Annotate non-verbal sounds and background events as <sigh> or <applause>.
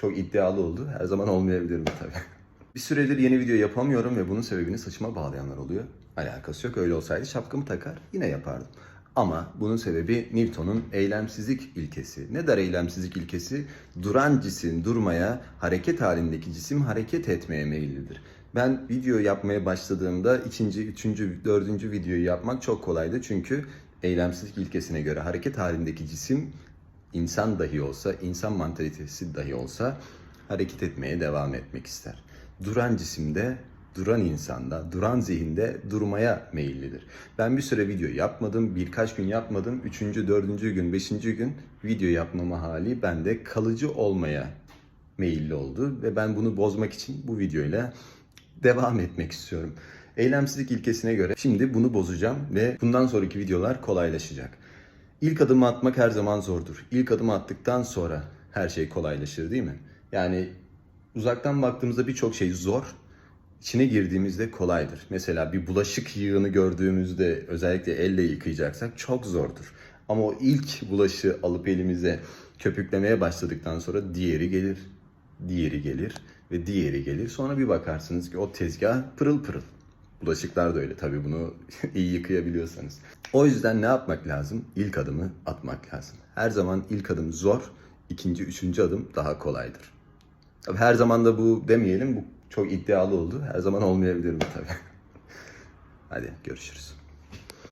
çok iddialı oldu. Her zaman olmayabilir bu tabii. <laughs> Bir süredir yeni video yapamıyorum ve bunun sebebini saçıma bağlayanlar oluyor. Alakası yok. Öyle olsaydı şapkamı takar yine yapardım. Ama bunun sebebi Newton'un eylemsizlik ilkesi. Ne der eylemsizlik ilkesi? Duran cisim durmaya, hareket halindeki cisim hareket etmeye meyillidir. Ben video yapmaya başladığımda ikinci, üçüncü, dördüncü videoyu yapmak çok kolaydı. Çünkü eylemsizlik ilkesine göre hareket halindeki cisim insan dahi olsa, insan mantalitesi dahi olsa hareket etmeye devam etmek ister. Duran cisimde, duran insanda, duran zihinde durmaya meyillidir. Ben bir süre video yapmadım, birkaç gün yapmadım. Üçüncü, dördüncü gün, beşinci gün video yapmama hali bende kalıcı olmaya meyilli oldu. Ve ben bunu bozmak için bu videoyla devam etmek istiyorum. Eylemsizlik ilkesine göre şimdi bunu bozacağım ve bundan sonraki videolar kolaylaşacak. İlk adımı atmak her zaman zordur. İlk adımı attıktan sonra her şey kolaylaşır değil mi? Yani uzaktan baktığımızda birçok şey zor. İçine girdiğimizde kolaydır. Mesela bir bulaşık yığını gördüğümüzde özellikle elle yıkayacaksak çok zordur. Ama o ilk bulaşığı alıp elimize köpüklemeye başladıktan sonra diğeri gelir, diğeri gelir ve diğeri gelir. Sonra bir bakarsınız ki o tezgah pırıl pırıl. Bulaşıklar da öyle tabii bunu <laughs> iyi yıkayabiliyorsanız. O yüzden ne yapmak lazım? İlk adımı atmak lazım. Her zaman ilk adım zor, ikinci, üçüncü adım daha kolaydır. Tabii her zaman da bu demeyelim, bu çok iddialı oldu. Her zaman olmayabilir bu tabii. <laughs> Hadi görüşürüz.